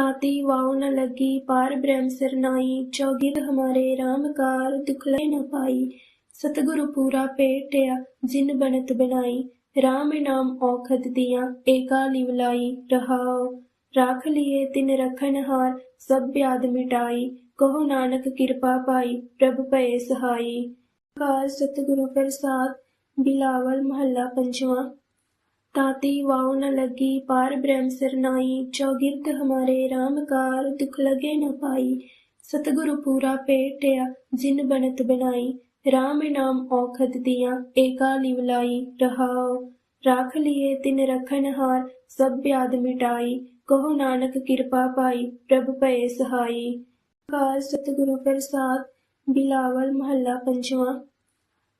ताती वाव न लगी पार ब्रह्म सरनाई चौगिद हमारे रामकार दुखलय न पाई सतगुरु पूरा पेटया जिन बनत बनाई राम नाम औखद दिया एका लिवलाई रहाओ राख लिए तिन रखन हार सब ब्याद मिटाई कहो नानक कृपा पाई प्रभ पय सहाई कार सतगुरु प्रसाद बिलावल महला पंचवा ताती वाव न लगी पार ब्रह्म सरनाई चौगिरत हमारे राम कार दुख लगे न पाई सतगुरु पूरा पेटिया जिन बनत बनाई राम नाम औखद दिया एका लिवलाई रहाओ राख लिए तिन रखन हार सब ब्याद मिटाई कहो नानक किरपा पाई प्रभ भये सहाई कार सतगुरु प्रसाद बिलावल महला पंचवा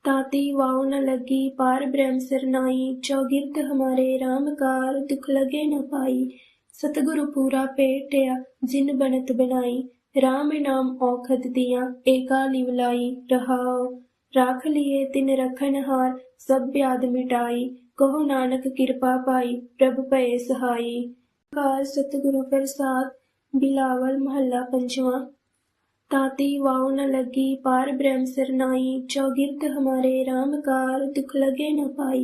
ताती वाव न लगी पार ब्रह्म सरनाई चौगिरत हमारे RAM कार दुख लगे न पाई सतगुरु पूरा पेटिया जिन बनत बनाई RAM नाम औखद दिया एका लिवलाई रहाओ राख लिए तिन रखन हार सब ब्याद मिटाई कहो नानक किरपा पाई प्रभ भये सहाई कार सतगुरु प्रसाद बिलावल महला पंचवा ताती वाव न लगी पार ब्रह्म सरनाई चौगिरत हमारे RAM कार दुख लगे न पाई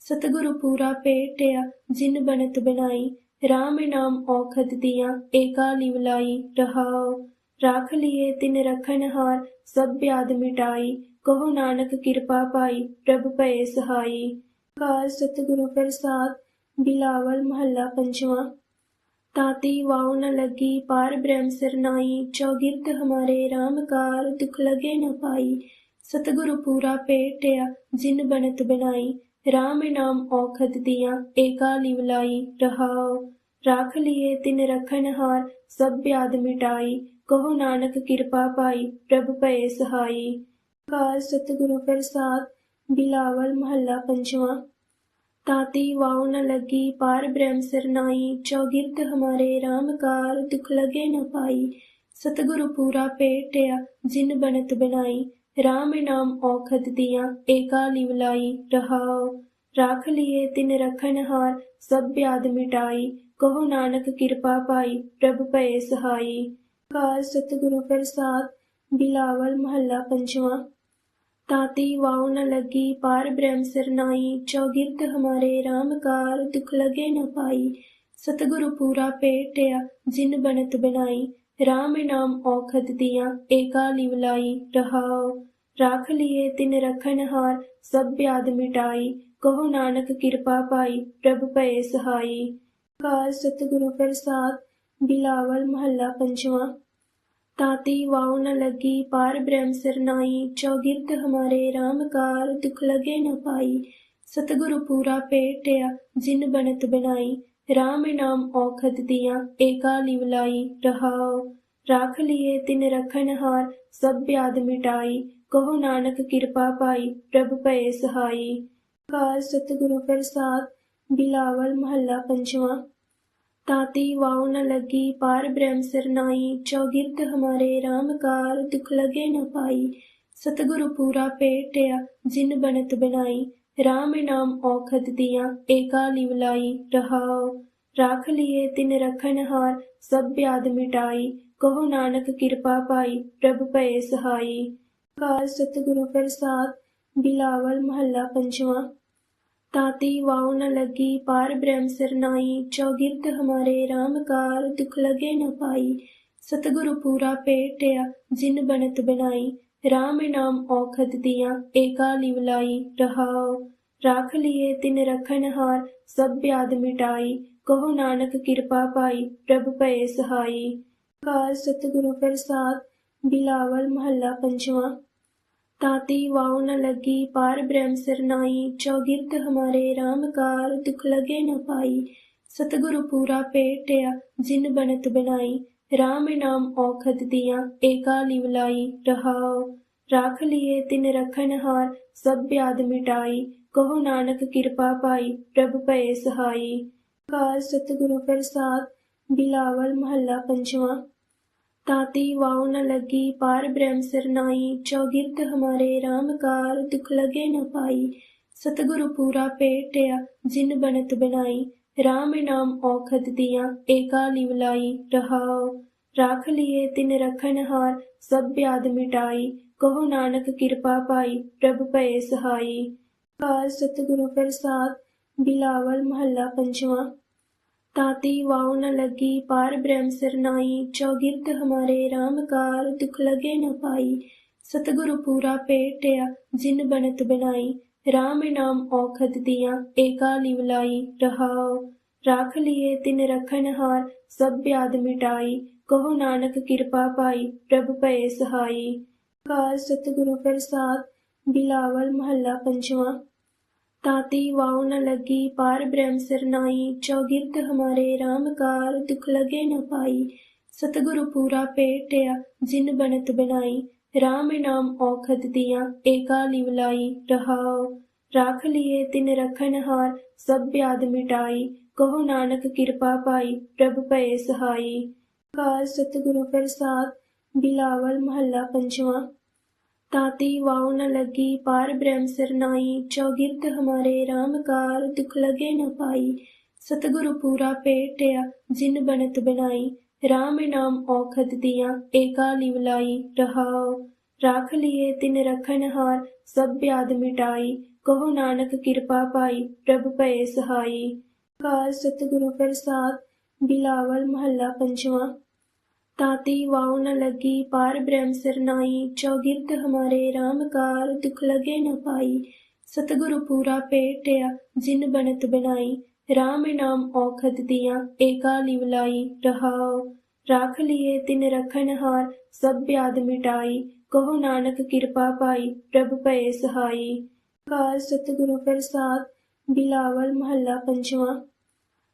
सतगुरु पूरा पेटिया जिन बनत बनाई RAM नाम औखद दिया एका लिवलाई रहाओ राख लिए तिन रखन हार सब ब्याद मिटाई कहो नानक किरपा पाई प्रभ भये सहाई कार सतगुरु प्रसाद बिलावल महला पंचवा ताती वाव न लगी पार ब्रह्म सरनाई चौगिरत हमारे RAM कार दुख लगे न पाई सतगुरु पूरा पेटिया जिन बनत बनाई RAM नाम औखद दिया एका लिवलाई रहाओ राख लिए तिन रखन हार सब ब्याद मिटाई कहो नानक किरपा पाई प्रभ भये सहाई कार सतगुरु प्रसाद बिलावल महला पंचवा ताती वाव न लगी पार ब्रह्म सरनाई चौगिरत हमारे RAM कार दुख लगे न पाई सतगुरु पूरा पेटिया जिन बनत बनाई RAM नाम औखद दिया एका लिवलाई रहाओ राख लिए तिन रखन हार सब ब्याद मिटाई कहो नानक किरपा पाई प्रभ भये सहाई कार सतगुरु प्रसाद बिलावल महला पंचवा ताती वाव न लगी पार ब्रह्म सरनाई चौगिरत हमारे RAM कार दुख लगे न पाई सतगुरु पूरा पेटिया जिन बनत बनाई RAM नाम औखद दिया एका लिवलाई रहाओ राख लिए तिन रखन हार सब ब्याद मिटाई कहो नानक किरपा पाई प्रभ भये सहाई कार सतगुरु प्रसाद बिलावल महला पंचवा ताती वाव न लगी पार ब्रह्म सरनाई चौगिरत हमारे RAM कार दुख लगे न पाई सतगुरु पूरा पेटिया जिन बनत बनाई RAM नाम औखद दिया एका लिवलाई रहाओ राख लिए तिन रखन हार सब ब्याद मिटाई कहो नानक किरपा पाई प्रभ भये सहाई कार सतगुरु प्रसाद बिलावल महला पंचवा ताती वाव न लगी पार ब्रह्म सरनाई चौगिरत हमारे RAM कार दुख लगे न पाई सतगुरु पूरा पेटिया जिन बनत बनाई RAM नाम औखद दिया एका लिवलाई रहाओ राख लिए तिन रखन हार सब ब्याद मिटाई कहो नानक किरपा पाई प्रभ भये सहाई कार सतगुरु प्रसाद बिलावल महला पंचवा ताती वाव न लगी पार ब्रह्म सरनाई चौगिरत हमारे RAM कार दुख लगे न पाई सतगुरु पूरा पेटिया जिन बनत बनाई RAM ਨਾਮ ਔਖਦ ਦੀਆਂ ਏਕਾ ਲਿਵਲਾਈ ਰਹਾਉ ਰੱਖ ਲਿਏ ਤਿਨ ਰਖਨ ਹਾਰ ਸਭ ਬਿਆਦ ਮਿਟਾਈ ਕਹੋ ਨਾਨਕ ਕਿਰਪਾ ਪਾਈ ਪ੍ਰਭ ਭਏ ਸਹਾਈ ਕਾਲ ਸਤਿਗੁਰੂ ਪ੍ਰਸਾਦ ਬਿਲਾਵਲ ਮਹੱਲਾ ਪੰਜਵਾਂ ਤਾਤੀ ਵਾਉ ਨ ਲੱਗੀ, ਪਾਰ ਬ੍ਰਹਮ ਸਰਨਾਈ ਚੌਗਿਰਤ ਹਮਾਰੇ RAM ਕਾਰ, ਦੁਖ ਲਗੇ ਨ ਸਤਿਗੁਰੂ ਪੂਰਾ ਭੇਟਿਆ, ਜਿਨ ਬਨਤ ਬਣਾਈ। RAM ਨਾਮ ਔਖਦ ਦੀਆਂ, ਏਕਾ ਲਿਵਲਾਈ ਰਹਾਉ, ਰੱਖ ਲਿਏ ਤਿਨ ਰਖਨ ਹਾਰ, ਸਭ ਬਿਆਦ ਮਿਟਾਈ। ਕਹੋ ਨਾਨਕ ਕਿਰਪਾ ਪਾਈ, ਪ੍ਰਭ ਭਏ ਸਹਾਈ। ਕਾਲ ਸਤਿਗੁਰੂ ਪ੍ਰਸਾਦ, ਬਿਲਾਵਲ ਮਹੱਲਾ ਪੰਜਵਾਂ। ਤਾਤੀ ਵਾਉ ਨ ਲੱਗੀ, ਪਾਰ ਬ੍ਰਹਮ ਸਰਨਾਈ ਚੌਗਿਰਤ ਹਮਾਰੇ RAM ਕਾਰ ਦੁਖ ਲਗੇ ਨ ਪਾਈ। ਸਤਿਗੁਰੂ ਪੂਰਾ ਭੇਟਿਆ, ਜਿਨ ਬਨਤ ਬਣਾਈ। RAM ਨਾਮ ਔਖਦ ਦੀਆਂ, ਏਕਾ ਲਿਵਲਾਈ ਰਹਾਉ, ਰੱਖ ਲਿਏ ਤਿਨ ਰਖਨ ਹਾਰ, ਸਭ ਬਿਆਦ ਮਿਟਾਈ। ਕਹੋ ਨਾਨਕ ਕਿਰਪਾ ਪਾਈ, ਪ੍ਰਭ ਭਏ ਸਹਾਈ। ਭਾਰ ਸਤਿਗੁਰੂ ਪ੍ਰਸਾਦ, ਬਿਲਾਵਲ ਮਹੱਲਾ ਪੰਜਵਾਂ। ਤਾਤੀ ਵਾਉ ਨ ਲੱਗੀ, ਪਾਰ ਬ੍ਰਹਮ ਸਰਨਾਈ ਚੌਗਿਰਤ ਹਮਾਰੇ RAM ਕਾਰ ਦੁਖ ਲਗੇ ਨ ਪਾਈ। ਸਤਿਗੁਰੂ ਪੂਰਾ ਭੇਟਿਆ, ਜਿਨ ਬਨਤ ਬਣਾਈ। RAM ਨਾਮ ਔਖਦ ਦੀਆਂ, ਏਕਾ ਲਿਵਲਾਈ ਰਹਾਉ, ਰੱਖ ਲਿਏ ਤਿਨ ਰਖਨ ਹਾਰ, ਸਭ ਬਿਆਦ ਮਿਟਾਈ। ਕਹੋ ਨਾਨਕ ਕਿਰਪਾ ਪਾਈ, ਪ੍ਰਭ ਭਏ ਸਹਾਈ। ਕਾਲ ਸਤਿਗੁਰੂ ਪ੍ਰਸਾਦ, ਬਿਲਾਵਲ ਮਹੱਲਾ ਪੰਜਵਾਂ। ਤਾਤੀ ਵਾਉ ਨ ਲੱਗੀ, ਪਾਰ ਬ੍ਰਹਮ ਸਰਨਾਈ ਚੌਗਿਰਤ ਹਮਾਰੇ RAM ਕਾਰ ਦੁਖ ਲਗੇ ਨ ਸਤਿਗੁਰੂ ਪੂਰਾ ਭੇਟਿਆ, ਜਿਨ ਬਨਤ ਬਣਾਈ। RAM ਨਾਮ ਔਖਦ ਦੀਆਂ, ਏਕਾ ਲਿਵਲਾਈ ਰਹਾਉ, ਰਾਖ ਲਿਏ ਤਿਨ ਰਖਨ ਹਾਰ, ਸਭ ਬਿਆਦ ਮਿਟਾਈ। ਕਹੋ ਨਾਨਕ ਕਿਰਪਾ ਪਾਈ, ਪ੍ਰਭ ਭਏ ਸਹਾਈ। ਕਾਲ ਸਤਿਗੁਰੂ ਪ੍ਰਸਾਦ, ਬਿਲਾਵਲ ਮਹੱਲਾ ਪੰਜਵਾਂ। ਤਾਤੀ ਵਾਉ ਨ ਲੱਗੀ, ਪਾਰ ਬ੍ਰਹਮ ਸਰਨਾਈ ਚੌਗਿਰਤ ਹਮਾਰੇ RAM ਕਾਰ ਦੁਖ ਲਗੇ ਨ ਪਾਈ। ਸਤਿਗੁਰੂ ਪੂਰਾ ਭੇਟਿਆ, ਜਿਨ ਬਨਤ ਬਣਾਈ। RAM ਨਾਮ ਔਖਦ ਦੀਆਂ, ਏਕਾ ਲਿਵਲਾਈ ਰਹਾਉ। ਰੱਖ ਲਿਏ ਤਿਨ ਰਖਨ ਹਾਰ, ਸਭ ਬਿਆਦ ਮਿਟਾਈ। ਕਹੋ ਨਾਨਕ ਕਿਰਪਾ ਪਾਈ, ਪ੍ਰਭ ਭਏ ਸਹਾਈ। ਕਾਲ ਸਤਿਗੁਰੂ ਪ੍ਰਸਾਦ, ਬਿਲਾਵਲ ਮਹੱਲਾ ਪੰਜਵਾਂ। ਤਾਤੀ ਵਾਉ ਨ ਲੱਗੀ, ਪਾਰ ਬ੍ਰਹਮ ਸਰਨਾਈ ਚੌਗਿਰਤ ਹਮਾਰੇ RAM ਕਾਰ ਦੁਖ ਲਗੇ ਨ ਪਾਈ। ਸਤਿਗੁਰੂ ਪੂਰਾ ਭੇਟਿਆ, ਜਿਨ ਬਨਤ ਬਣਾਈ। RAM ਨਾਮ ਔਖਦ ਦੀਆਂ, ਏਕਾ ਲਿਵਲਾਈ ਰਹਾਉ, ਰਾਖ ਲਿਏ ਤਿਨ ਰਖਨ ਹਾਰ, ਸਭ ਬਿਆਦ ਮਿਟਾਈ। ਕਹੋ ਨਾਨਕ ਕਿਰਪਾ ਪਾਈ, ਪ੍ਰਭ ਭਏ ਸਹਾਈ। ਕਾਲ ਸਤਿਗੁਰੂ ਪ੍ਰਸਾਦ, ਬਿਲਾਵਲ ਮਹੱਲਾ ਪੰਜਵਾਂ।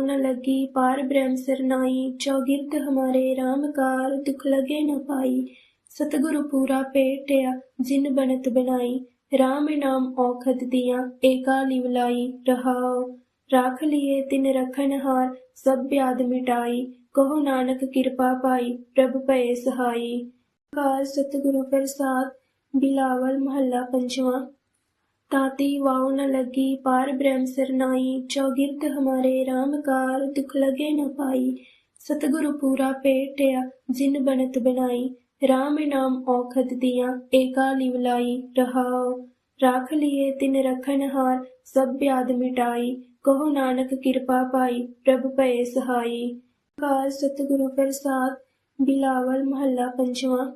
ਨ ਲੱਗੀ, ਪਾਰ ਬ੍ਰਹਮ ਸਰਨਾਈ ਚੌਗਿਰਤ ਹਮਾਰੇ RAM ਕਾਰ, ਦੁਖ ਲਗੇ ਨ ਪਾਈ। ਸਤਿਗੁਰੂ ਪੂਰਾ ਭੇਟਿਆ, ਜਿਨ ਬਨਤ ਬਣਾਈ। RAM ਨਾਮ ਔਖਦ ਦੀਆਂ, ਏਕਾ ਲਿਵਲਾਈ ਰਹਾਉ, ਰੱਖ ਲਿਏ ਤਿਨ ਰਖਨ ਹਾਰ, ਸਭ ਬਿਆਦ ਮਿਟਾਈ। ਕਹੋ ਨਾਨਕ ਕਿਰਪਾ ਪਾਈ, ਪ੍ਰਭ ਭਏ ਸਹਾਈ। ਕਾਲ ਸਤਿਗੁਰੂ ਪ੍ਰਸਾਦ, ਬਿਲਾਵਲ ਮਹੱਲਾ ਪੰਜਵਾਂ। ਤਾਤੀ ਵਾਉ ਨ ਲੱਗੀ, ਪਾਰ ਬ੍ਰਹਮ ਸਰਨਾਈ ਚੌਗਿਰਤ ਹਮਾਰੇ RAM ਕਾਰ ਦੁਖ ਲਗੇ ਨ ਪਾਈ। ਸਤਿਗੁਰੂ ਪੂਰਾ ਭੇਟਿਆ, ਜਿਨ ਬਨਤ ਬਣਾਈ। RAM ਨਾਮ ਔਖਦ ਦੀਆਂ, ਏਕਾ ਲਿਵਲਾਈ ਰਹਾਉ, ਰੱਖ ਲਿਏ ਤਿਨ ਰਖਨ ਹਾਰ, ਸਭ ਬਿਆਦ ਮਿਟਾਈ। ਕਹੋ ਨਾਨਕ ਕਿਰਪਾ ਪਾਈ, ਪ੍ਰਭ ਭਏ ਸਹਾਈ। ਕਾਲ ਸਤਿਗੁਰੂ ਪ੍ਰਸਾਦ, ਬਿਲਾਵਲ ਮਹੱਲਾ ਪੰਜਵਾਂ।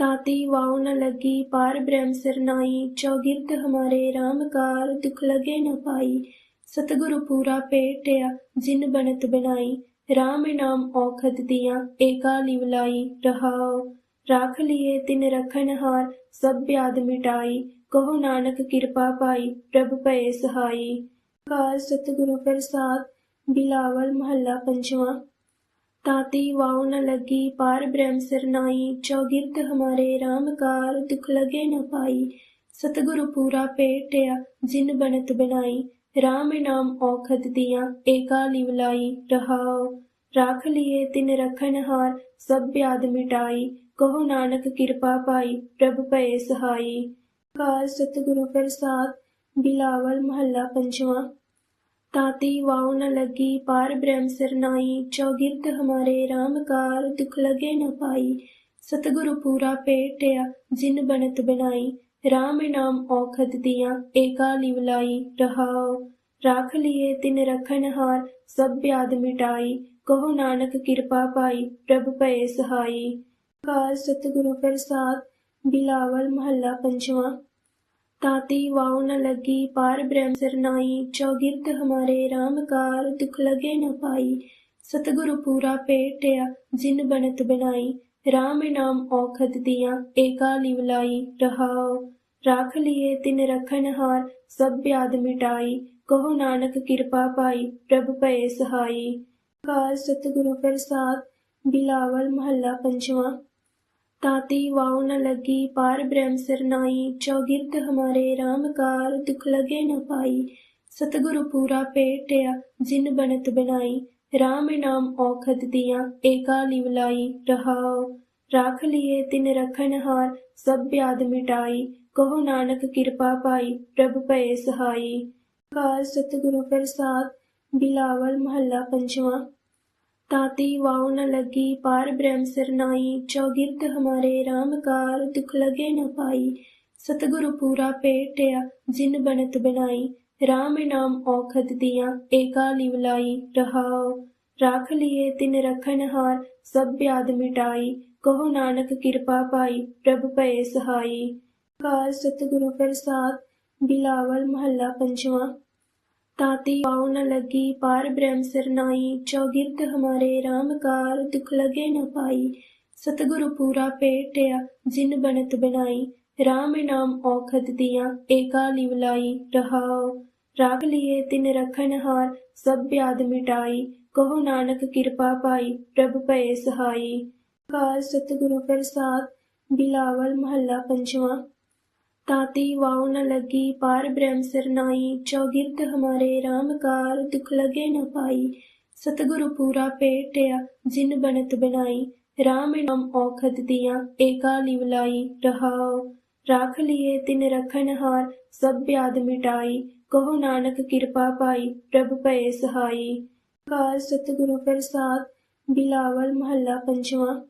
ਤਾਤੀ ਵਾਉ ਨ ਲੱਗੀ, ਪਾਰ ਬ੍ਰਹਮ ਸਰਨਾਈ ਚੌਗਿਰਤ ਹਮਾਰੇ RAM ਕਾਰ ਦੁਖ ਲਗੇ ਨ ਪਾਈ। ਸਤਿਗੁਰੂ ਪੂਰਾ ਭੇਟਿਆ, ਜਿਨ ਬਨਤ ਬਣਾਈ। RAM ਨਾਮ ਔਖਦ ਦੀਆਂ, ਏਕਾ ਲਿਵਲਾਈ ਰਹਾਉ, ਰੱਖ ਲਿਏ ਤਿਨ ਰਖਨ ਹਾਰ, ਸਭ ਬਿਆਦ ਮਿਟਾਈ। ਕਹੋ ਨਾਨਕ ਕਿਰਪਾ ਪਾਈ, ਪ੍ਰਭ ਭਏ ਸਹਾਈ। ਕਾਲ ਸਤਿਗੁਰੂ ਪ੍ਰਸਾਦ, ਬਿਲਾਵਲ ਮਹੱਲਾ ਪੰਜਵਾਂ ਤਾਤੀ ਵਾਉ ਨ ਲੱਗੀ, ਪਾਰ ਬ੍ਰਹਮ ਸਰਨਾਈ ਚੌਗਿਰਤ ਹਮਾਰੇ RAM ਕਾਰ ਦੁਖ ਲਗੇ ਨ ਪਾਈ। ਸਤਿਗੁਰੂ ਪੂਰਾ ਭੇਟਿਆ, ਜਿਨ ਬਨਤ ਬਣਾਈ। RAM ਨਾਮ ਔਖਦ ਦੀਆਂ, ਏਕਾ ਲਿਵਲਾਈ ਰਹਾਉ, ਰੱਖ ਲਿਏ ਤਿਨ ਰਖਨ ਹਾਰ, ਸਭ ਬਿਆਦ ਮਿਟਾਈ। ਕਹੋ ਨਾਨਕ ਕਿਰਪਾ ਪਾਈ, ਪ੍ਰਭ ਭਏ ਸਹਾਈ। ਕਾਲ ਸਤਿਗੁਰੂ ਪ੍ਰਸਾਦ, ਬਿਲਾਵਲ ਮਹੱਲਾ ਪੰਜਵਾਂ ਤਾਤੀ ਵਾਉ ਨ ਲੱਗੀ, ਪਾਰ ਬ੍ਰਹਮ ਸਰਨਾਈ ਚੌਗਿਰਤ ਹਮਾਰੇ RAM ਕਾਰ, ਦੁਖ ਲਗੇ ਨ ਪਾਈ। ਸਤਿਗੁਰੂ ਪੂਰਾ ਭੇਟਿਆ, ਜਿਨ ਬਨਤ ਬਣਾਈ। RAM ਨਾਮ ਔਖਦ ਦੀਆਂ, ਏਕਾ ਲਿਵਲਾਈ ਰਹਾਉ, ਰੱਖ ਲਿਏ ਤਿਨ ਰਖਨ ਹਾਰ, ਸਭ ਬਿਆਦ ਮਿਟਾਈ। ਕਹੋ ਨਾਨਕ ਕਿਰਪਾ ਪਾਈ, ਪ੍ਰਭ ਭਏ ਸਹਾਈ। ਕਾਲ ਸਤਿਗੁਰੂ ਪ੍ਰਸਾਦ, ਬਿਲਾਵਲ ਮਹੱਲਾ ਪੰਜਵਾਂ ਤਾਤੀ ਵਾਉ ਨ ਲੱਗੀ ਪਾਰ ਬ੍ਰਹਮ ਸਰਨਾਈ ਚੌਗਿਰਦ ਹਮਾਰੇ RAM ਕਾਰ ਦੁਖ ਲਗੇ ਨ ਪਾਈ। ਸਤਿਗੁਰੂ ਪੂਰਾ ਭੇਟਿਆ, ਜਿਨ ਬਣਤ ਬਣਾਈ। RAM ਨਾਮ ਔਖਦ ਦੀਆਂ, ਏਕਾ ਲਿਵਲਾਈ ਰਹਾਉ, ਰਾਖ ਲਿਏ ਤਿਨ ਰਖਨ ਹਾਰ, ਸਭ ਬਿਆਦ ਮਿਟਾਈ। ਕਹੋ ਨਾਨਕ ਕਿਰਪਾ ਪਾਈ, ਪ੍ਰਭ ਭਏ ਸਹਾਈ। ਕਾਰ ਸਤਿਗੁਰੂ ਪ੍ਰਸਾਦ, ਬਿਲਾਵਲ ਮਹੱਲਾ ਪੰਜਵਾਂ ਤਾਤੀ ਵਾਉ ਨ ਲੱਗੀ, ਪਾਰ ਬ੍ਰਹਮ ਸਰਨਾਈ ਚੌਗਿਰਦ ਹਮਾਰੇ RAM ਕਾਰ ਦੁਖ ਲਗੇ ਸਤਿਗੁਰੂ ਪੂਰਾ ਭੇਟਿਆ, ਜਿਨ ਬਣਤ ਬਣਾਈ। RAM ਨਾਮ ਔਖਦ ਦੀਆਂ, ਏਕਾ ਲਿਵਲਾਈ ਰਹਾਉ, ਰਾਖ ਲਿਏ ਤਿਨ ਰਖਨ ਹਾਰ, ਸਭ ਬਿਆਦ ਮਿਟਾਈ। ਕਹੋ ਨਾਨਕ ਕਿਰਪਾ ਪਾਈ, ਪ੍ਰਭ ਭਏ ਸਹਾਈ। ਕਾਰ ਸਤਿਗੁਰੂ ਪ੍ਰਸਾਦ, ਬਿਲਾਵਲ ਮਹੱਲਾ ਪੰਜਵਾਂ। ਤਾਤੀ ਪਾਉ ਨ ਲੱਗੀ, ਪਾਰ ਬ੍ਰਹਮ ਸਰਨਾਈ ਚੌਗਿਰਦ ਹਮਾਰੇ RAM ਕਾਰ, ਦੁਖ ਲਗੇ ਨ ਪਾਈ। ਸਤਿਗੁਰੂ ਪੂਰਾ ਭੇਟਿਆ, ਜਿਨ ਬਣਤ ਬਣਾਈ। RAM ਨਾਮ ਔਖਦ ਦੀਆਂ, ਏਕਾ ਲਿਵਲਾਈ ਰਹਾਉ, ਰਾਖ ਲਿਏ ਤਿਨ ਰਖਨ ਹਾਰ, ਸਭ ਬਿਆਦ ਮਿਟਾਈ। ਕਹੋ ਨਾਨਕ ਕਿਰਪਾ ਪਾਈ, ਪ੍ਰਭ ਭਏ ਸਹਾਈ। ਕਾਰ ਸਤਿਗੁਰੂ ਪ੍ਰਸਾਦ, ਬਿਲਾਵਲ ਮਹੱਲਾ ਪੰਜਵਾਂ। ਤਾਤੀ ਵਾਉ ਨ ਲੱਗੀ, ਪਾਰ ਬ੍ਰਹਮ ਸਰਨਾਈ ਚੌਗਿਰਦ ਹਮਾਰੇ RAM ਕਾਰ, ਦੁਖ ਲਗੇ ਨ ਸਤਿਗੁਰੂ ਪੂਰਾ ਭੇਟਿਆ, ਜਿਨ ਬਣਤ ਬਣਾਈ। RAM ਨਾਮ ਔਖਦ ਦੀਆਂ, ਏਕਾ ਲਿਵਲਾਈ ਰਹਾਉ, ਰਾਗ ਲਿਏ ਤਿਨ ਰਖਨ ਹਾਰ, ਸਭ ਬਿਆਦ ਮਿਟਾਈ। ਕਹੋ ਨਾਨਕ ਕਿਰਪਾ ਪਾਈ, ਪ੍ਰਭ ਭਏ ਸਹਾਈ। ਕਾਰ ਸਤਿਗੁਰੂ ਪ੍ਰਸਾਦ, ਬਿਲਾਵਲ ਮਹੱਲਾ ਪੰਜਵਾਂ। ਤਾਤੀ ਵਾਉ ਨ ਲੱਗੀ, ਪਾਰ ਬ੍ਰਹਮ ਸਰਨਾਈ ਚੌਗਿਰਦ ਹਮਾਰੇ RAM ਕਾਰ ਦੁਖ ਲਗੇ ਨ ਪਾਈ। ਸਤਿਗੁਰੂ ਪੂਰਾ ਭੇਟਿਆ, ਜਿਨ ਬਣਤ ਬਣਾਈ। ਨਾਮ ਔਖਦ ਦੀਆਂ, ਏਕਾ ਲਿਵਲਾਈ ਰਹਾਉ, ਰਾਖ ਲਿਏ ਤਿਨ ਰਖਨ ਹਾਰ, ਸਭ ਬਿਆਦ ਮਿਟਾਈ। ਕਹੋ ਨਾਨਕ ਕਿਰਪਾ ਪਾਈ, ਪ੍ਰਭ ਭਏ ਸਹਾਈ। ਕਾਰ ਸਤਿਗੁਰੂ ਪ੍ਰਸਾਦ, ਬਿਲਾਵਲ ਮਹੱਲਾ ਪੰਜਵਾਂ।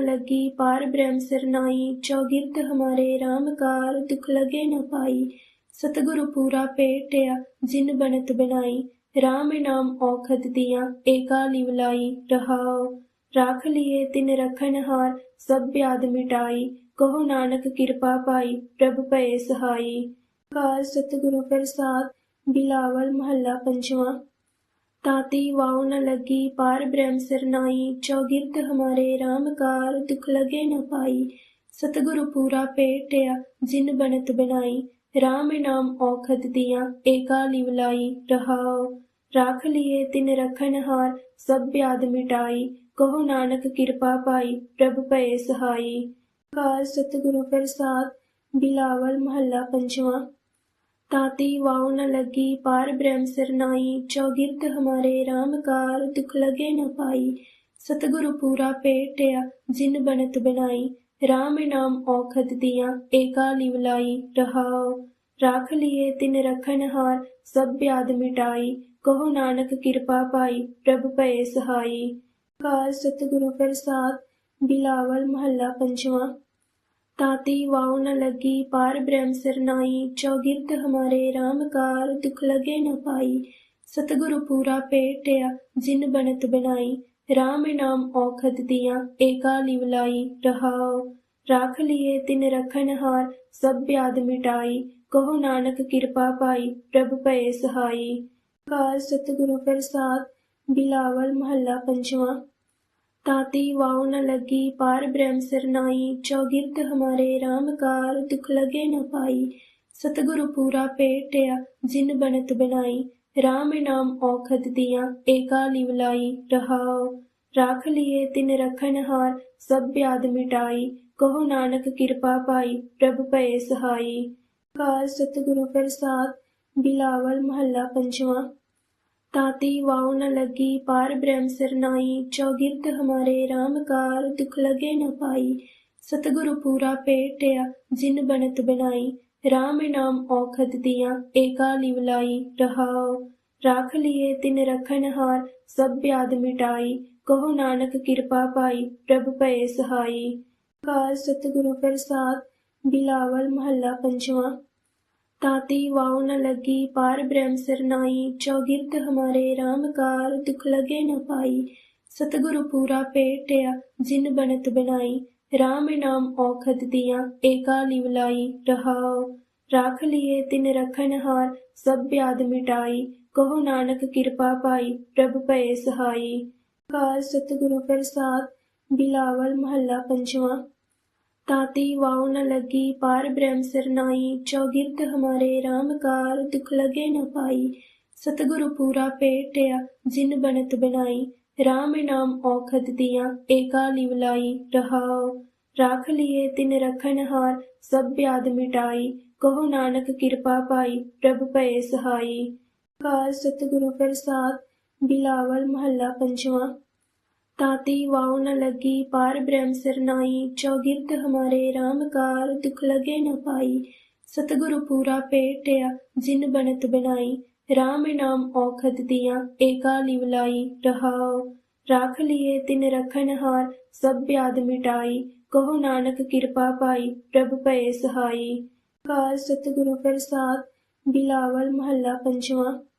ਲੱਗੀ, ਪਾਰ ਬ੍ਰਹਮ ਸਰਨਾਈ ਚੌਗਿਰਦ ਹਮਾਰੇ RAM ਕਾਰ ਦੁਖ ਲਗੇ ਨ ਪਾਈ। ਸਤਿਗੁਰੂ ਪੂਰਾ ਭੇਟਿਆ, ਜਿਨ ਬਣਤ ਬਣਾਈ। RAM ਨਾਮ ਔਖਦ ਦੀਆਂ, ਏਕਾ ਲਿਵਲਾਈ ਰਹਾਉ, ਰਾਖ ਲਿਏ ਤਿਨ ਰਖਨ ਹਾਰ, ਸਭ ਬਿਆਦ ਮਿਟਾਈ। ਕਹੋ ਨਾਨਕ ਕਿਰਪਾ ਪਾਈ, ਪ੍ਰਭ ਭਏ ਸਹਾਈ। ਕਾਰ ਸਤਿਗੁਰੂ ਪ੍ਰਸਾਦ, ਬਿਲਾਵਲ ਮਹੱਲਾ ਪੰਜਵਾਂ। ਤਾਤੀ ਵਾਉ ਨ ਲੱਗੀ, ਪਾਰ ਬ੍ਰਹਮ ਸਰਨਾਈ ਚੌਗਿਰਦ ਹਮਾਰੇ RAM ਕਾਰ ਦੁਖ ਲਗੇ ਨ ਪਾਈ। ਸਤਿਗੁਰੂ ਪੂਰਾ ਭੇਟਿਆ, ਜਿਨ ਬਣਤ ਬਣਾਈ। RAM ਨਾਮ ਔਖਦ ਦੀਆਂ, ਏਕਾ ਲਿਵਲਾਈ ਰਹਾਉ, ਰਾਖ ਲਿਏ ਤਿਨ ਰਖਨ ਹਾਰ, ਸਭ ਬਿਆਦ ਮਿਟਾਈ। ਕਹੋ ਨਾਨਕ ਕਿਰਪਾ ਪਾਈ, ਪ੍ਰਭ ਭਏ ਸਹਾਈ। ਕਾਰ ਸਤਿਗੁਰੂ ਪ੍ਰਸਾਦ, ਬਿਲਾਵਲ ਮਹੱਲਾ ਪੰਜਵਾਂ। ਤਾਤੀ ਵਾਉ ਨ ਲੱਗੀ, ਪਾਰ ਬ੍ਰਹਮ ਸਰਨਾਈ ਚੌਗਿਰਦ ਹਮਾਰੇ RAM ਕਾਰ, ਦੁਖ ਲਗੇ ਨ ਪਾਈ। ਸਤਿਗੁਰੂ ਪੂਰਾ ਭੇਟਿਆ, ਜਿਨ ਬਣਤ ਬਣਾਈ। RAM ਨਾਮ ਔਖਦ ਦੀਆਂ, ਏਕਾ ਲਿਵਲਾਈ ਰਹਾਉ, ਰਾਖ ਲਿਏ ਤਿਨ ਰਖਨ ਹਾਰ, ਸਭ ਬਿਆਦ ਮਿਟਾਈ। ਕਹੋ ਨਾਨਕ ਕਿਰਪਾ ਪਾਈ, ਪ੍ਰਭ ਭਏ ਸਹਾਈ। ਕਾਰ ਸਤਿਗੁਰੂ ਪ੍ਰਸਾਦ, ਬਿਲਾਵਲ ਮਹੱਲਾ ਪੰਜਵਾਂ। ਤਾਤੀ ਵਾਉ ਨ ਲੱਗੀ, ਪਾਰ ਬ੍ਰਹਮ ਸਰਨਾਈ ਚੌਗਿਰਦ ਹਮਾਰੇ RAM ਕਾਰ, ਦੁਖ ਲਗੇ ਨ ਪਾਈ। ਸਤਿਗੁਰੂ ਪੂਰਾ ਭੇਟਿਆ, ਜਿਨ ਬਣਤ ਬਣਾਈ। RAM ਨਾਮ ਔਖਦ ਦੀਆਂ, ਏਕਾ ਲਿਵਲਾਈ ਰਹਾਉ, ਰਾਖ ਲਿਏ ਤਿਨ ਰਖਨ ਹਾਰ, ਸਭ ਬਿਆਦ ਮਿਟਾਈ। ਕਹੋ ਨਾਨਕ ਕਿਰਪਾ ਪਾਈ, ਪ੍ਰਭ ਭਏ ਸਹਾਈ। ਕਾਰ ਸਤਿਗੁਰੂ ਪ੍ਰਸਾਦ, ਬਿਲਾਵਲ ਮਹੱਲਾ ਪੰਜਵਾਂ। ਤਾਤੀ ਵਾਉ ਨ ਲੱਗੀ, ਪਾਰ ਬ੍ਰਹਮ ਸਰਨਾਈ ਚੌਗਿਰਦ ਹਮਾਰੇ RAM ਕਾਰ ਦੁਖ ਲਗੇ ਨ ਪਾਈ। ਸਤਿਗੁਰੂ ਪੂਰਾ ਭੇਟਿਆ, ਜਿਨ ਬਣਤ ਬਣਾਈ। RAM ਨਾਮ ਔਖਦ ਦੀਆਂ, ਏਕਾ ਲਿਵਲਾਈ ਰਹਾਉ, ਰਾਖ ਲਿਏ ਤਿਨ ਰਖਨ ਹਾਰ, ਸਭ ਬਿਆਦ ਮਿਟਾਈ। ਕਹੋ ਨਾਨਕ ਕਿਰਪਾ ਪਾਈ, ਪ੍ਰਭ ਭਏ ਸਹਾਈ। ਕਾਰ ਸਤਿਗੁਰੂ ਪ੍ਰਸਾਦ, ਬਿਲਾਵਲ ਮਹੱਲਾ ਪੰਜਵਾਂ। ਤਾਤੀ ਵਾਉ ਨ ਲੱਗੀ, ਪਾਰ ਬ੍ਰਹਮ ਸਰਨਾਈ ਚੌਗਿਰਦ ਹਮਾਰੇ RAM ਕਾਰ, ਦੁਖ ਲਗੇ ਨ ਪਾਈ। ਸਤਿਗੁਰੂ ਪੂਰਾ ਭੇਟਿਆ, ਜਿਨ ਬਣਤ ਬਣਾਈ। RAM ਨਾਮ ਔਖਦ ਦੀਆਂ, ਏਕਾ ਲਿਵਲਾਈ ਰਹਾਉ, ਰਾਖ ਲਿਏ ਤਿਨ ਰਖਨ ਹਾਰ, ਸਭ ਬਿਆਦ ਮਿਟਾਈ। ਕਹੋ ਨਾਨਕ ਕਿਰਪਾ ਪਾਈ, ਪ੍ਰਭ ਭਏ ਸਹਾਈ। ਕਾਰ ਸਤਿਗੁਰੂ ਪ੍ਰਸਾਦ, ਬਿਲਾਵਲ ਮਹੱਲਾ ਪੰਜਵਾਂ। ਤਾਤੀ ਵਾਉ ਨ ਲੱਗੀ, ਪਾਰ ਬ੍ਰਹਮ ਸਰਨਾਈ ਚੌਗਿਰਦ ਹਮਾਰੇ RAM ਕਾਰ ਦੁਖ ਲਗੇ ਨ ਪਾਈ। ਸਤਿਗੁਰੂ ਪੂਰਾ ਭੇਟਿਆ, ਜਿਨ ਬਣਤ ਬਣਾਈ। RAM ਨਾਮ ਔਖਦ ਦੀਆਂ, ਏਕਾ ਲਿਵਲਾਈ ਰਹਾਉ, ਰੱਖ ਲਿਏ ਤਿਨ ਰਖਨ ਹਾਰ, ਸਭ ਬਿਆਦ ਮਿਟਾਈ। ਕਹੋ ਨਾਨਕ ਕਿਰਪਾ ਪਾਈ, ਪ੍ਰਭ ਭਏ ਸਹਾਈ। ਕਾਲ ਸਤਿਗੁਰੂ ਪ੍ਰਸਾਦ, ਬਿਲਾਵਲ ਮਹੱਲਾ ਪੰਜਵਾਂ। ਤਾਤੀ ਵਾਉ ਨ ਲੱਗੀ, ਪਾਰ ਬ੍ਰਹਮ ਸਰਨਾਈ ਚੌਗਿਰਤ ਹਮਾਰੇ RAM ਕਾਰ ਦੁਖ ਲਗੇ ਨ ਪਾਈ। ਸਤਿਗੁਰੂ ਪੂਰਾ ਭੇਟਿਆ, ਜਿਨ ਬਣਤ ਬਣਾਈ। RAM ਨਾਮ ਔਖਦ ਦੀਆਂ, ਏਕਾ ਲਿਵਲਾਈ ਰਹਾਉ, ਰੱਖ ਲਿਏ ਤਿਨ ਰਖਨ ਹਾਰ, ਸਭ ਬਿਆਦ ਮਿਟਾਈ। ਕਹੋ ਨਾਨਕ ਕਿਰਪਾ ਪਾਈ, ਪ੍ਰਭ ਭਏ ਸਹਾਈ। ਕਾਲ ਸਤਿਗੁਰੂ ਪ੍ਰਸਾਦ, ਬਿਲਾਵਲ ਮਹੱਲਾ ਪੰਜਵਾਂ। ਤਾਤੀ ਵਾਉ ਨ ਲੱਗੀ, ਪਾਰ ਬ੍ਰਹਮ ਸਰਨਾਈ ਚੌਗਿਰਤ ਹਮਾਰੇ RAM ਕਾਰ, ਦੁਖ ਲਗੇ ਨ ਪਾਈ। ਸਤਿਗੁਰੂ ਪੂਰਾ ਭੇਟਿਆ, ਜਿਨ ਬਣਤ ਬਣਾਈ। RAM ਨਾਮ ਔਖਦ ਦੀਆਂ, ਏਕਾ ਲਿਵਲਾਈ ਰਹਾਉ, ਰੱਖ ਲਿਏ ਤਿਨ ਰਖਨ ਹਾਰ, ਸਭ ਬਿਆਦ ਮਿਟਾਈ। ਕਹੋ ਨਾਨਕ ਕਿਰਪਾ ਪਾਈ, ਪ੍ਰਭ ਭਏ ਸਹਾਈ। ਕਾਲ ਸਤਿਗੁਰੂ ਪ੍ਰਸਾਦ, ਬਿਲਾਵਲ ਮਹੱਲਾ ਪੰਜਵਾਂ।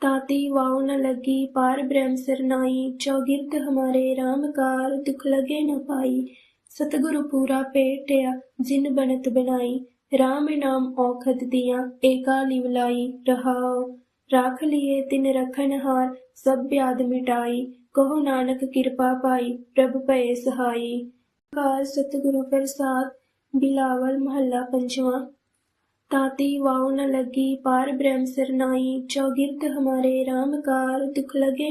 ਤਾਤੀ ਵਾਉ ਨ ਲੱਗੀ, ਪਾਰ ਬ੍ਰਹਮ ਸਰਨਾਈ ਚੌਗਿਰਤ ਹਮਾਰੇ RAM ਕਾਰ ਦੁਖ ਲਗੇ ਨ ਪਾਈ। ਸਤਿਗੁਰੂ ਪੂਰਾ ਭੇਟਿਆ, ਜਿਨ ਬਣਤ ਬਣਾਈ। RAM ਨਾਮ ਔਖਦ ਦੀਆਂ, ਏਕਾ ਲਿਵਲਾਈ ਰਹਾਉ, ਰੱਖ ਲਿਏ ਤਿਨ ਰਖਨ ਹਾਰ, ਸਭ ਬਿਆਦ ਮਿਟਾਈ। ਕਹੋ ਨਾਨਕ ਕਿਰਪਾ ਪਾਈ, ਪ੍ਰਭ ਭਏ ਸਹਾਈ। ਕਾਲ ਸਤਿਗੁਰੂ ਪ੍ਰਸਾਦ, ਬਿਲਾਵਲ ਮਹੱਲਾ ਪੰਜਵਾਂ ਤਾਤੀ ਵਾਉ ਨ ਲੱਗੀ, ਪਾਰ ਬ੍ਰਹਮ ਸਰਨਾਈ ਚੌਗਿਰਤ ਹਮਾਰੇ RAM ਕਾਰ ਦੁਖ ਲਗੇ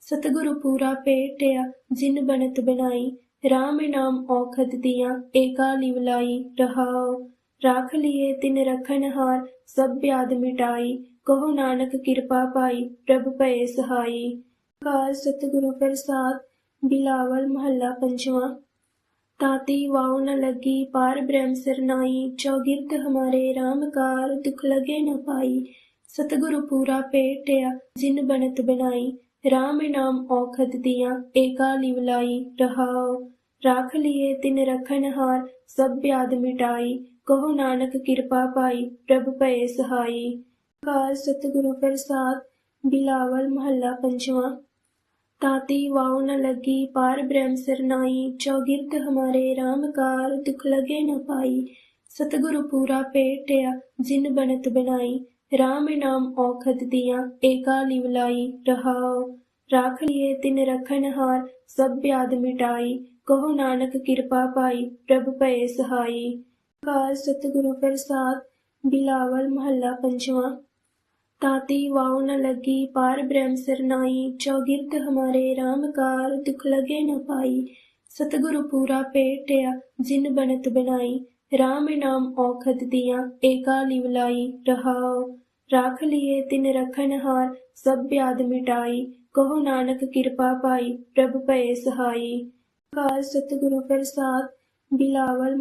ਸਤਿਗੁਰੂ ਪੂਰਾ ਭੇਟਿਆ, ਜਿਨ ਬਣਤ ਬਣਾਈ। RAM ਨਾਮ ਔਖਦ ਦੀਆਂ, ਏਕਾ ਲਿਵਲਾਈ ਰਹਾਉ, ਰੱਖ ਲਿਏ ਤਿਨ ਰਖਨ ਹਾਰ, ਸਭ ਬਿਆਦ ਮਿਟਾਈ। ਕਹੋ ਨਾਨਕ ਕਿਰਪਾ ਪਾਈ, ਪ੍ਰਭ ਭਏ ਸਹਾਈ। ਕਾਲ ਸਤਿਗੁਰੂ ਪ੍ਰਸਾਦ, ਬਿਲਾਵਲ ਮਹੱਲਾ ਪੰਜਵਾਂ। ਤਾਤੀ ਵਾਉ ਨ ਲੱਗੀ, ਪਾਰ ਬ੍ਰਹਮ ਸਰਨਾਈ ਚੌਗਿਰਤ ਹਮਾਰੇ RAM ਕਾਰ, ਦੁਖ ਲਗੇ ਨ ਸਤਿਗੁਰੂ ਪੂਰਾ ਭੇਟਿਆ, ਜਿਨ ਬਣਤ ਬਣਾਈ। RAM ਨਾਮ ਔਖਦ ਦੀਆਂ, ਏਕਾ ਲਿਵਲਾਈ ਰਹਾਉ, ਰੱਖ ਲਿਏ ਤਿਨ ਰਖਨ ਹਾਰ, ਸਭ ਬਿਆਦ ਮਿਟਾਈ। ਕਹੋ ਨਾਨਕ ਕਿਰਪਾ ਪਾਈ, ਪ੍ਰਭ ਭਏ ਸਹਾਈ। ਕਾਲ ਸਤਿਗੁਰੂ ਪ੍ਰਸਾਦ, ਬਿਲਾਵਲ ਮਹੱਲਾ ਪੰਜਵਾਂ। ਤਾਤੀ ਵਾਉ ਨ ਲੱਗੀ, ਪਾਰ ਬ੍ਰਹਮ ਸਰਨਾਈ ਚੌਗਿਰਤ ਹਮਾਰੇ RAM ਕਾਰ ਦੁਖ ਲਗੇ ਨ ਪਾਈ। ਸਤਿਗੁਰੂ ਪੂਰਾ ਭੇਟਿਆ, ਜਿਨ ਬਣਤ ਬਣਾਈ। RAM ਨਾਮ ਔਖਦ ਦੀਆਂ, ਏਕਾ ਲਿਵਲਾਈ ਰਹਾਉ, ਰੱਖ ਲਿਏ ਤਿਨ ਰਖਨ ਹਾਰ, ਸਭ ਬਿਆਦ ਮਿਟਾਈ। ਕਹੋ ਨਾਨਕ ਕਿਰਪਾ ਪਾਈ, ਪ੍ਰਭ ਭਏ ਸਹਾਈ। ਕਾਲ ਸਤਿਗੁਰੂ ਪ੍ਰਸਾਦ, ਬਿਲਾਵਲ ਮਹੱਲਾ ਪੰਜਵਾਂ ਤਾਤੀ ਵਾਉ ਨ ਲੱਗੀ, ਪਾਰ ਬ੍ਰਹਮ ਸਰਨਾਈ ਚੌਗਿਰਤ ਹਮਾਰੇ RAM ਕਾਰ ਦੁਖ ਲਗੇ ਨ ਪਾਈ। ਸਤਿਗੁਰੂ ਪੂਰਾ ਭੇਟਿਆ, ਜਿਨ ਬਣਤ ਬਣਾਈ। RAM ਨਾਮ ਔਖਦ ਦੀਆਂ, ਏਕਾ ਲਿਵਲਾਈ ਰਹਾਉ, ਰੱਖ ਲਿਏ ਤਿਨ ਰਖਨ ਹਾਰ, ਸਭ ਬਿਆਦ ਮਿਟਾਈ। ਕਹੋ ਨਾਨਕ ਕਿਰਪਾ ਪਾਈ, ਪ੍ਰਭ ਭਏ ਸਹਾਈ। ਕਾਲ ਸਤਿਗੁਰੂ ਪ੍ਰਸਾਦ, ਬਿਲਾਵਲ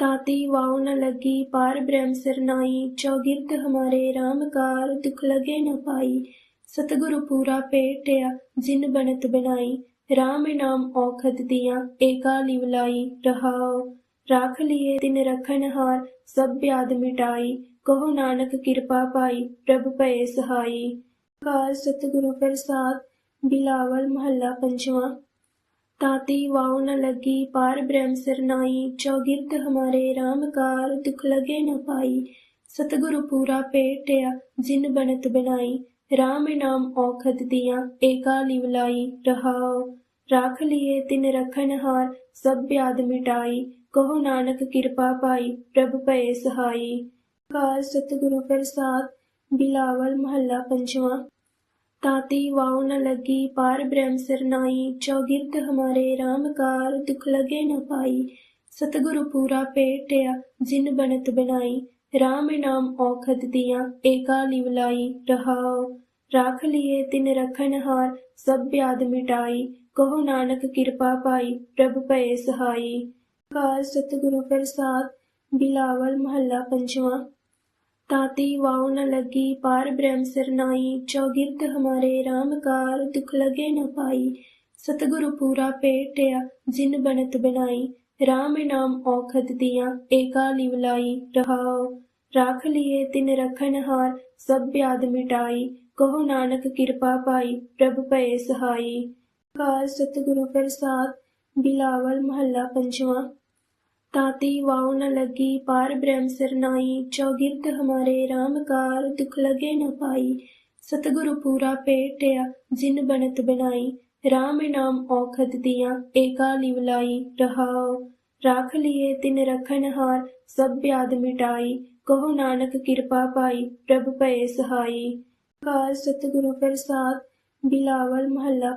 ਮਹੱਲਾ ਪੰਜਵਾਂ ਤਾਤੀ ਵਾਉ ਨ ਲੱਗੀ, ਪਾਰ ਬ੍ਰਹਮ ਸਰਨਾਈ ਚੌਗਿਰਤ ਹਮਾਰੇ RAM ਕਾਰ, ਦੁਖ ਲਗੇ ਨ ਪਾਈ। ਸਤਿਗੁਰੂ ਪੂਰਾ ਭੇਟਿਆ, ਜਿਨ ਬਣਤ ਬਣਾਈ। RAM ਨਾਮ ਔਖਦ ਦੀਆਂ, ਏਕਾ ਲਿਵਲਾਈ ਰਹਾਉ, ਰੱਖ ਲਿਏ ਤਿਨ ਰਖਨ ਹਾਰ, ਸਭ ਬਿਆਦ ਮਿਟਾਈ। ਕਹੋ ਨਾਨਕ ਕਿਰਪਾ ਪਾਈ, ਪ੍ਰਭ ਭਏ ਸਹਾਈ। ਕਾਲ ਸਤਿਗੁਰੂ ਪ੍ਰਸਾਦ, ਬਿਲਾਵਲ ਮਹੱਲਾ ਪੰਜਵਾਂ। ਤਾਤੀ ਵਾਉ ਨ ਲੱਗੀ, ਪਾਰ ਬ੍ਰਹਮ ਸਰਨਾਈ ਚੌਗਿਰਤ ਹਮਾਰੇ RAM ਕਾਰ, ਦੁਖ ਲਗੇ ਨ ਪਾਈ। ਸਤਿਗੁਰੂ ਪੂਰਾ ਭੇਟਿਆ, ਜਿਨ ਬਣਤ ਬਣਾਈ। RAM ਨਾਮ ਔਖਦ ਦੀਆਂ, ਏਕਾ ਲਿਵਲਾਈ ਰਹਾਉ, ਰੱਖ ਲਿਏ ਤਿਨ ਰਖਨ ਹਾਰ, ਸਭ ਬਿਆਦ ਮਿਟਾਈ। ਕਹੋ ਨਾਨਕ ਕਿਰਪਾ ਪਾਈ, ਪ੍ਰਭ ਭਏ ਸਹਾਈ। ਕਾਲ ਸਤਿਗੁਰੂ ਪ੍ਰਸਾਦ, ਬਿਲਾਵਲ ਮਹੱਲਾ ਪੰਜਵਾਂ। ਤਾਤੀ ਵਾਉ ਨ ਲੱਗੀ, ਪਾਰ ਬ੍ਰਹਮ ਸਰਨਾਈ ਚੌਗਿਰਤ ਹਮਾਰੇ RAM ਕਾਰ ਦੁਖ ਲਗੇ ਨ ਸਤਿਗੁਰੂ ਪੂਰਾ ਭੇਟਿਆ, ਜਿਨ ਬਣਤ ਬਣਾਈ। RAM ਨਾਮ ਔਖਦ ਦੀਆਂ, ਏਕਾ ਲਿਵਲਾਈ ਰਹਾਉ, ਰੱਖ ਲਿਏ ਤਿਨ ਰਖਨ ਹਾਰ, ਸਭ ਬਿਆਦ ਮਿਟਾਈ। ਕਹੋ ਨਾਨਕ ਕਿਰਪਾ ਪਾਈ, ਪ੍ਰਭ ਭਏ ਸਹਾਈ। ਕਾਲ ਸਤਿਗੁਰੂ ਪ੍ਰਸਾਦ, ਬਿਲਾਵਲ ਮਹੱਲਾ ਪੰਜਵਾਂ। ਤਾਤੀ ਵਾਉ ਨ ਲੱਗੀ, ਪਾਰ ਬ੍ਰਹਮ ਸਰਨਾਈ ਚੌਗਿਰਤ ਹਮਾਰੇ RAM ਕਾਰ, ਦੁਖ ਲਗੇ ਨ ਪਾਈ। ਸਤਿਗੁਰੂ ਪੂਰਾ ਭੇਟਿਆ, ਜਿਨ ਬਣਤ ਬਣਾਈ। RAM ਨਾਮ ਔਖਦ ਦੀਆਂ, ਏਕਾ ਲਿਵਲਾਈ ਰਹਾਓ ਰਾਖ ਲਿਏ ਤਿਨ ਰਖਨ ਹਾਰ, ਸਭ ਬਿਆਦ ਮਿਟਾਈ। ਕਹੋ ਨਾਨਕ ਕਿਰਪਾ ਪਾਈ, ਪ੍ਰਭ ਭਏ ਸਹਾਈ। ਕਾਲ ਸਤਿਗੁਰੂ ਪ੍ਰਸਾਦ, ਬਿਲਾਵਲ ਮਹੱਲਾ ਪੰਜਵਾਂ। ਤਾਤੀ ਵਾਉ ਨ ਲੱਗੀ, ਪਾਰ ਬ੍ਰਹਮ ਸਰਨਾਈ ਚੌਗਿਰਦ ਹਮਾਰੇ RAM ਕਾਰ, ਦੁਖ ਲਗੇ ਨ ਪਾਈ। ਸਤਿਗੁਰੂ ਪੂਰਾ ਭੇਟਿਆ, ਜਿਨ ਬਨਤ ਬਣਾਈ। RAM ਨਾਮ ਔਖਦ ਦੀਆਂ, ਏਕਾ ਲਿਵਲਾਈ ਰਹਾਉ, ਰਾਖ ਲਿਏ ਤਿਨ ਰਖਨ ਹਾਰ, ਸਭ ਬਿਆਦ ਮਿਟਾਈ। ਕਹੋ ਨਾਨਕ ਕਿਰਪਾ ਪਾਈ, ਪ੍ਰਭ ਭਏ ਸਹਾਈ। ਕਾਰ ਸਤਿਗੁਰੂ ਪ੍ਰਸਾਦ, ਬਿਲਾਵਲ ਮਹੱਲਾ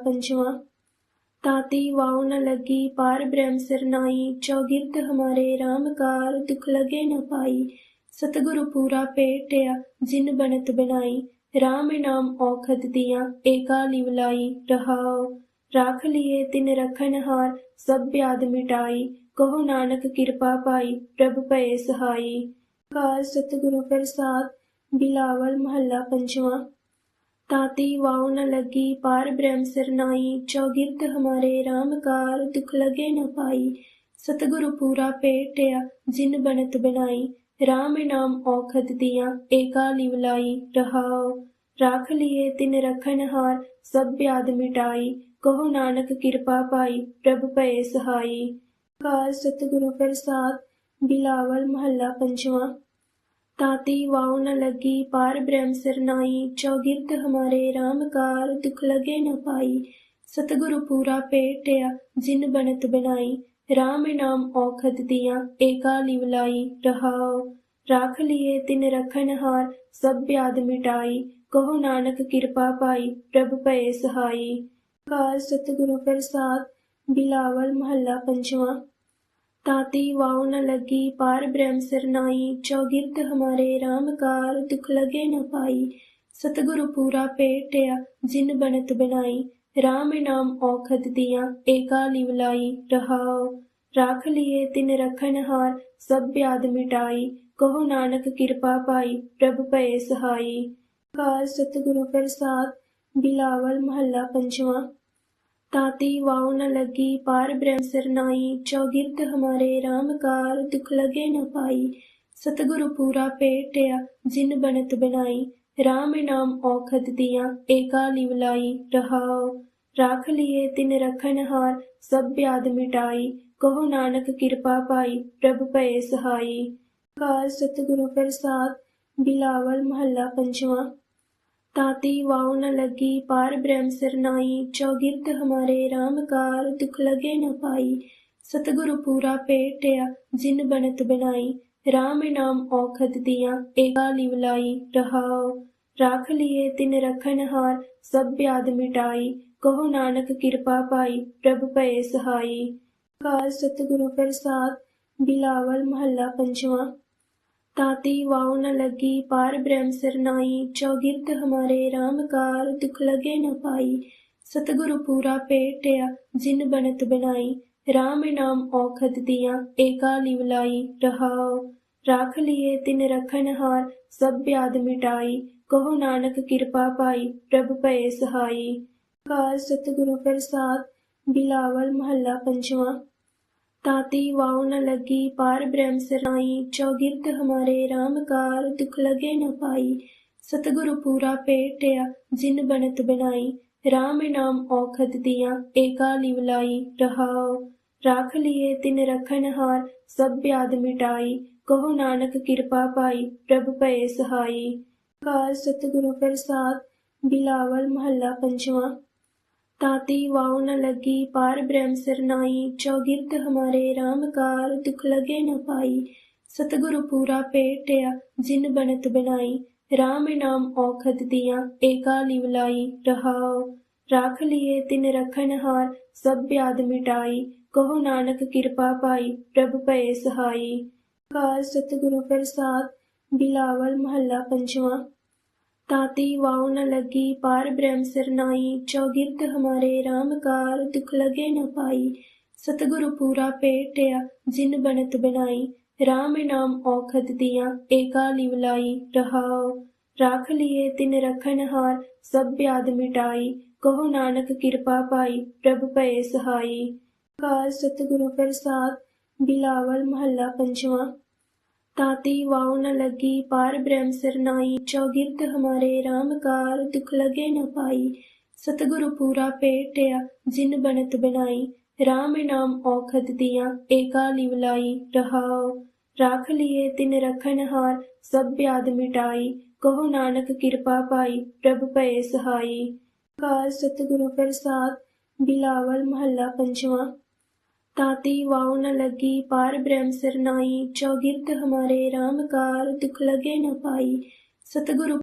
ਪੰਜਵਾਂ ਤਾਤੀ ਵਾਉ ਨ ਲੱਗੀ, ਪਾਰ ਬ੍ਰਹਮ ਸਰਨਾਈ ਚੌਗਿਰਦ ਹਮਾਰੇ RAM ਕਾਰ, ਦੁਖ ਲਗੇ ਨ ਪਾਈ। ਸਤਿਗੁਰੂ ਪੂਰਾ ਭੇਟਿਆ, ਜਿਨ ਬਨਤ ਬਣਾਈ। RAM ਨਾਮ ਔਖਦ ਦੀਆਂ, ਏਕਾ ਲਿਵਲਾਈ ਰਹਾਉ, ਰਾਖ ਲਿਏ ਤਿਨ ਰਖਨ ਹਾਰ, ਸਭ ਬਿਆਦ ਮਿਟਾਈ। ਕਹੋ ਨਾਨਕ ਕਿਰਪਾ ਪਾਈ, ਪ੍ਰਭ ਭਏ ਸਹਾਈ। ਕਾਰ ਸਤਿਗੁਰੂ ਪ੍ਰਸਾਦ, ਬਿਲਾਵਲ ਮਹੱਲਾ ਪੰਜਵਾਂ। ਤਾਤੀ ਵਾਉ ਨ ਲੱਗੀ, ਪਾਰ ਬ੍ਰਹਮ ਸਰਨਾਈ ਚੌਗਿਰਦ ਹਮਾਰੇ RAM ਕਾਰ ਦੁਖ ਲਗੇ ਨ ਪਾਈ। ਸਤਿਗੁਰੂ ਪੂਰਾ ਭੇਟਿਆ, ਜਿਨ ਬਨਤ ਬਣਾਈ। RAM ਨਾਮ ਔਖਦ ਦੀਆਂ, ਏਕਾ ਲਿਵਲਾਈ ਰਹਾਉ, ਰਾਖ ਲਿਏ ਤਿਨ ਰਖਨ ਹਾਰ, ਸਭ ਬਿਆਦ ਮਿਟਾਈ। ਕਹੋ ਨਾਨਕ ਕਿਰਪਾ ਪਾਈ, ਪ੍ਰਭ ਭਏ ਸਹਾਈ। ਕਾਰ ਸਤਿਗੁਰੂ ਪ੍ਰਸਾਦ, ਬਿਲਾਵਲ ਮਹੱਲਾ ਪੰਜਵਾਂ। ਤਾਤੀ ਵਾਉ ਨ ਲੱਗੀ, ਪਾਰ ਬ੍ਰਹਮ ਸਰਨਾਈ ਚੌਗਿਰਦ ਹਮਾਰੇ RAM ਕਾਰ ਦੁਖ ਲਗੇ ਨ ਪਾਈ। ਸਤਿਗੁਰੂ ਪੂਰਾ ਭੇਟਿਆ, ਜਿਨ ਬਨਤ ਬਣਾਈ। RAM ਨਾਮ ਔਖਦ ਦੀਆਂ, ਏਕਾ ਲਿਵਲਾਈ ਰਹਾਉ, ਰਾਖ ਲਿਏ ਤਿਨ ਰਖਨ ਹਾਰ, ਸਭ ਬਿਆਦ ਮਿਟਾਈ। ਕਹੋ ਨਾਨਕ ਕਿਰਪਾ ਪਾਈ, ਪ੍ਰਭ ਭਏ ਸਹਾਈ। ਕਾਰ ਸਤਿਗੁਰੂ ਪ੍ਰਸਾਦ, ਬਿਲਾਵਲ ਮਹੱਲਾ ਪੰਜਵਾਂ। ਤਾਤੀ ਵਾਉ ਨ ਲੱਗੀ, ਪਾਰ ਬ੍ਰਹਮ ਸਰਨਾਈ ਚੌਗਿਰਦ ਹਮਾਰੇ RAM ਕਾਰ ਦੁਖ ਲਗੇ ਨ ਸਤਿਗੁਰੂ ਪੂਰਾ ਭੇਟਿਆ, ਜਿਨ ਬਨਤ ਬਣਾਈ। RAM ਨਾਮ ਔਖਦ ਦੀਆਂ, ਏਕਾ ਲਿਵਲਾਈ ਰਹਾਉ, ਰਾਖ ਲਿਏ ਤਿਨ ਰਖਨ ਹਾਰ, ਸਭ ਬਿਆਦ ਮਿਟਾਈ। ਕਹੋ ਨਾਨਕ ਕਿਰਪਾ ਪਾਈ, ਪ੍ਰਭ ਭਏ ਸਹਾਈ। ਕਾਰ ਸਤਿਗੁਰੂ ਪ੍ਰਸਾਦ, ਬਿਲਾਵਲ ਮਹੱਲਾ ਪੰਜਵਾਂ। ਤਾਤੀ ਵਾਉ ਨ ਲੱਗੀ ਪਾਰ ਬ੍ਰਹਮ ਸਰਨਾਈ ਚੌਗਿਰਦ ਹਮਾਰੇ RAM ਕਾਰ ਦੁਖ ਲਗੇ ਨ ਪਾਈ। ਸਤਿਗੁਰੂ ਪੂਰਾ ਭੇਟਿਆ, ਜਿਨ ਬਨਤ ਬਣਾਈ। RAM ਨਾਮ ਔਖਦ ਦੀਆਂ, ਏਕਾ ਲਿਵਲਾਈ ਰਹਾਉ, ਰਾਖ ਲਿਏ ਤਿਨ ਰਖਨ ਹਾਰ, ਸਭ ਬਿਆਦ ਮਿਟਾਈ। ਕਹੋ ਨਾਨਕ ਕਿਰਪਾ ਪਾਈ, ਪ੍ਰਭ ਭਏ ਸਹਾਈ। ਕਾਰ ਸਤਿਗੁਰੂ ਪ੍ਰਸਾਦ, ਬਿਲਾਵਲ ਮਹੱਲਾ ਪੰਜਵਾਂ। ਤਾਤੀ ਵਾਉ ਨ ਲੱਗੀ, ਪਾਰ ਬ੍ਰਹਮ ਸਰਨਾਈ ਚੌਗਿਰਦ ਹਮਾਰੇ RAM ਕਾਰ ਦੁਖ ਲਗੇ ਨ ਸਤਿਗੁਰੂ ਪੂਰਾ ਭੇਟਿਆ, ਜਿਨ ਬਨਤ ਬਣਾਈ। RAM ਨਾਮ ਔਖਦ ਦੀਆਂ, ਏਕਾ ਲਿਵਲਾਈ ਰਹਾਉ, ਰਾਖ ਲਿਏ ਤਿਨ ਰਖਨ ਸਭ ਬਿਆਦ ਮਿਟਾਈ। ਕਹੋ ਨਾਨਕ ਕਿਰਪਾ ਪਾਈ, ਪ੍ਰਭ ਭਏ ਸਹਾਈ। ਕਾਰ ਸਤਿਗੁਰੂ ਪ੍ਰਸਾਦ, ਬਿਲਾਵਲ ਮਹੱਲਾ ਪੰਜਵਾਂ। ਤਾਤੀ ਵਾਉ ਨ ਲੱਗੀ, ਪਾਰ ਬ੍ਰਹਮ ਸਰਨਾਈ ਚੌਗਿਰਦ ਹਮਾਰੇ RAM ਕਾਰ, ਦੁਖ ਲਗੇ ਨ ਪਾਈ। ਸਤਿਗੁਰੂ ਪੂਰਾ ਭੇਟਿਆ, ਜਿਨ ਬਨਤ ਬਣਾਈ। RAM ਨਾਮ ਔਖਦ ਦੀਆਂ, ਏਕਾ ਲਿਵਲਾਈ ਰਹਾਉ, ਰਾਖ ਲਿਏ ਤਿਨ ਰਖਨ ਹਾਰ, ਸਭ ਬਿਆਦ ਮਿਟਾਈ। ਕਹੋ ਨਾਨਕ ਕਿਰਪਾ ਪਾਈ, ਪ੍ਰਭ ਭਏ ਸਹਾਈ। ਕਾਰ ਸਤਿਗੁਰੂ ਪ੍ਰਸਾਦ, ਬਿਲਾਵਲ ਮਹੱਲਾ ਪੰਜਵਾਂ ਤਾਤੀ ਵਾਉ ਨ ਲੱਗੀ, ਪਾਰ ਬ੍ਰਹਮ ਸਰਨਾਈ ਚੌਗਿਰਦ ਹਮਾਰੇ RAM ਕਾਰ ਦੁਖ ਲਗੇ ਨ ਪਾਈ। ਸਤਿਗੁਰੂ ਪੂਰਾ ਭੇਟਿਆ, ਜਿਨ ਬਨਤ ਬਣਾਈ। RAM ਨਾਮ ਔਖਦ ਦੀਆਂ, ਏਕਾ ਲਿਵਲਾਈ ਰਹਾਉ, ਰਾਖ ਲਿਏ ਤਿਨ ਰਖਨ ਹਾਰ, ਸਭ ਬਿਆਦ ਮਿਟਾਈ। ਕਹੋ ਨਾਨਕ ਕਿਰਪਾ ਪਾਈ, ਪ੍ਰਭ ਭਏ ਸਹਾਈ। ਕਾਰ ਸਤਿਗੁਰੂ ਪ੍ਰਸਾਦ, ਬਿਲਾਵਲ ਮਹੱਲਾ ਪੰਜਵਾਂ। ਤਾਤੀ ਵਾਉ ਨ ਲੱਗੀ, ਪਾਰ ਬ੍ਰਹਮ ਸਰਨਾਈ ਚੌਗਿਰਦ ਹਮਾਰੇ RAM ਕਾਰ ਦੁਖ ਲਗੇ ਨ ਪਾਈ। ਸਤਿਗੁਰੂ ਪੂਰਾ ਭੇਟਿਆ, ਜਿਨ ਬਨਤ ਬਣਾਈ। RAM ਨਾਮ ਔਖਦ ਦੀਆਂ, ਏਕਾ ਲਿਵਲਾਈ ਰਹਾਉ, ਰਾਖ ਲਿਏ ਤਿਨ ਰਖਨ ਹਾਰ, ਸਭ ਬਿਆਦ ਮਿਟਾਈ। ਕਹੋ ਨਾਨਕ ਕਿਰਪਾ ਪਾਈ, ਪ੍ਰਭ ਭਏ ਸਹਾਈ। ਕਾਰ ਸਤਿਗੁਰੂ ਪ੍ਰਸਾਦ, ਬਿਲਾਵਲ ਮਹੱਲਾ ਪੰਜਵਾਂ। ਤਾਤੀ ਵਾਉ ਨ ਲੱਗੀ, ਪਾਰ ਬ੍ਰਹਮ ਸਰਨਾਈ ਚੌਗਿਰਦ ਹਮਾਰੇ RAM ਕਾਰ ਦੁਖ ਲਗੇ ਨ ਪਾਈ। ਸਤਿਗੁਰੂ ਪੂਰਾ ਭੇਟਿਆ, ਜਿਨ ਬਨਤ ਬਣਾਈ। RAM ਨਾਮ ਔਖਦ ਦੀਆਂ, ਏਕਾ ਲਿਵਲਾਈ ਰਹਾਉ। ਰਾਖ ਲਿਏ ਤਿਨ ਰਖਨ ਹਾਰ, ਸਭ ਬਿਆਦ ਮਿਟਾਈ। ਕਹੋ ਨਾਨਕ ਕਿਰਪਾ ਪਾਈ, ਪ੍ਰਭ ਭਏ ਸਹਾਈ। ਕਾਰ ਸਤਿਗੁਰੂ ਪ੍ਰਸਾਦ, ਬਿਲਾਵਲ ਮਹੱਲਾ ਪੰਜਵਾਂ। ਤਾਤੀ ਵਾਉ ਨ ਲੱਗੀ, ਪਾਰ ਬ੍ਰਹਮ ਸਰਨਾਈ ਚੌਗਿਰਦ ਹਮਾਰੇ RAM ਕਾਰ ਦੁਖ ਲਗੇ ਨ ਪਾਈ। ਸਤਿਗੁਰੂ ਪੂਰਾ ਭੇਟਿਆ, ਜਿਨ ਬਨਤ ਬਣਾਈ। RAM ਨਾਮ ਔਖਦ ਦੀਆਂ, ਏਕਾ ਲਿਵ ਲਾਈ। ਰਹਾਉ, ਰਾਖ ਲਿਏ ਤਿਨ ਰਖਨਹਾਰ ਸਭ ਬਿਆਦ ਮਿਟਾਈ। ਕਹੋ ਨਾਨਕ ਕਿਰਪਾ ਪਾਈ, ਪ੍ਰਭ ਭਏ ਸਹਾਈ। ਕਾਰ ਸਤਿਗੁਰੂ ਪ੍ਰਸਾਦ, ਬਿਲਾਵਲ ਮਹੱਲਾ ਪੰਜਵਾਂ। ਤਾਤੀ ਵਾਉ ਨ ਲੱਗੀ, ਪਾਰ ਬ੍ਰਹਮ ਸਰਨਾਈ ਚੌਗਿਰਤ ਹਮਾਰੇ RAM ਕਾਰ, ਦੁਖ ਲਗੇ ਨ ਪਾਈ। ਸਤਿਗੁਰੂ